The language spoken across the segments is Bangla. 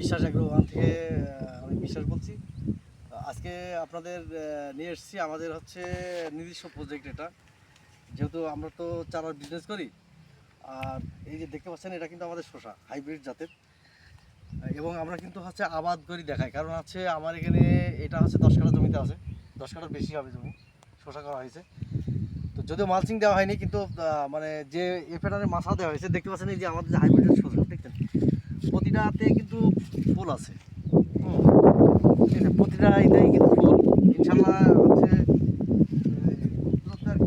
বিশ্বাস ওয়ান থেকে আমি বিশ্বাস বলছি। আজকে আপনাদের নিয়ে এসেছি আমাদের হচ্ছে নিজস্ব প্রজেক্ট এটা। যেহেতু আমরা তো চারার বিজনেস করি, আর এই যে দেখতে পাচ্ছেন, এটা কিন্তু আমাদের শসা হাইব্রিড জাতের। এবং আমরা কিন্তু হচ্ছে আবাদ করি দেখাই কারণ হচ্ছে আমার এখানে এটা হচ্ছে দশ কাঠা জমিতে আছে, দশ কাঠার বেশি হবে জমি, শসা করা হয়েছে। তো যদিও মালচিং দেওয়া হয়নি, কিন্তু মানে যে এফেডারের মাথা দেওয়া হয়েছে, দেখতে পাচ্ছেন এই যে আমাদের যে হাইব্রিডের শসা, দেখছেন? প্রতিটাতে কিন্তু ফুল আছে। এই যে প্রতিটা এটাই কিন্তু ফুল। ইনশাল্লাহ হচ্ছে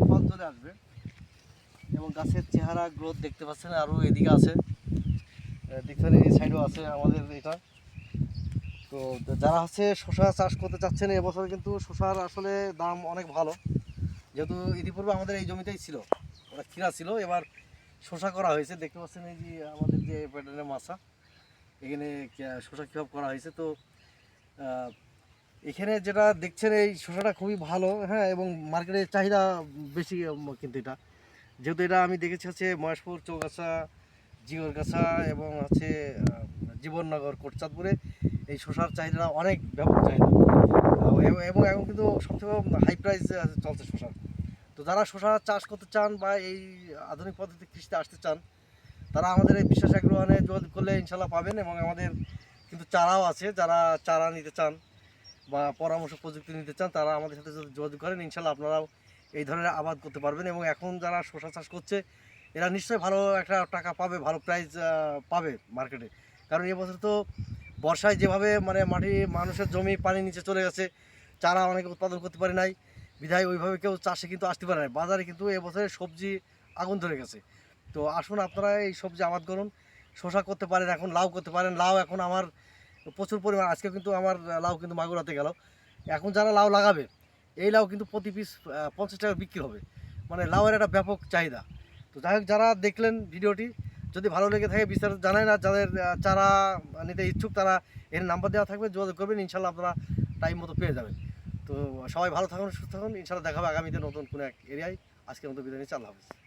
ফল চলে আসবে। এবং গাছের চেহারা, গ্রোথ দেখতে পাচ্ছেন, আরও এদিকে আছে। দেখছেন, এই সাইডেও আছে আমাদের এটা। তো যারা হচ্ছে শশা চাষ করতে চাচ্ছেন এবছর কিন্তু শশার আসলে দাম অনেক ভালো। যেহেতু ইতিপূর্বে আমাদের এই জমিতেই ছিল ওটা খিরা ছিল। এবার শশা করা হয়েছে। দেখতে পাচ্ছেন এই যে আমাদের যে প্যাটার্নের মাছা। এখানে শশা কীভাবে করা হয়েছে? তো এখানে যেটা দেখছেন, এই শশাটা খুবই ভালো হ্যাঁ এবং মার্কেটে চাহিদা বেশি কিন্তু এটা। যেহেতু এটা আমি দেখেছি হচ্ছে মহেশপুর, চৌগাছা, জিগরগাছা এবং হচ্ছে জীবননগর, কোটচাঁদপুরে এই শশার চাহিদা অনেক ব্যাপক চাহিদা। এবং- এবং এখন কিন্তু সবথেকে হাই প্রাইস চলছে শশার তো যারা শশা চাষ করতে চান বা এই আধুনিক পদ্ধতিতে কৃষিতে আসতে চান তারা আমাদের এই বিশ্বাস আগ্রহণে যোগাযোগ করলে ইনশাল্লাহ পাবেন এবং আমাদের কিন্তু চারাও আছে, যারা চারা নিতে চান বা পরামর্শ প্রযুক্তি নিতে চান, তারা আমাদের সাথে যোগাযোগ করেন, ইনশাল্লাহ আপনারাও এই ধরনের আবাদ করতে পারবেন এবং এখন যারা শশা চাষ করছে, এরা নিশ্চয়ই ভালো একটা টাকা পাবে, ভালো প্রাইস পাবে মার্কেটে কারণ এবছর তো বর্ষায় যেভাবে মানে মাটি, মানুষের জমি, পানি নিচে চলে গেছে, চারা অনেকে উৎপাদন করতে পারে নাই। বিধায় ওইভাবে কেউ চাষে কিন্তু আসতে পারে নাই। বাজারে কিন্তু এবছরে সবজি আগুন ধরে গেছে। তো আসুন আপনারা এই সবজি আবাদ করুন শশা করতে পারেন, এখন লাউ করতে পারেন। লাউ এখন আমার প্রচুর পরিমাণ, আজকে কিন্তু আমার লাউ কিন্তু মাগুরাতে গেল। এখন যারা লাউ লাগাবে, এই লাউ কিন্তু প্রতি পিস পঞ্চাশ টাকা বিক্রি হবে। মানে লাউয়ের একটা ব্যাপক চাহিদা। তো যাই হোক, যারা দেখলেন ভিডিওটি, যদি ভালো লেগে থাকে, বিস্তারিত জানায় না, যাদের চারা নিতে ইচ্ছুক, তারা এর নাম্বার দেওয়া থাকবে, যোগাযোগ করবেন, ইনশাল্লাহ আপনারা টাইম মতো পেয়ে যাবেন। তো সবাই ভালো থাকুন, সুস্থ থাকুন, ইনশাল্লাহ দেখা হবে আগামীতে নতুন কোনো এক এরিয়ায়। আজকের মতো বিদায় নিচ্ছি, আল্লাহ হাফিজ।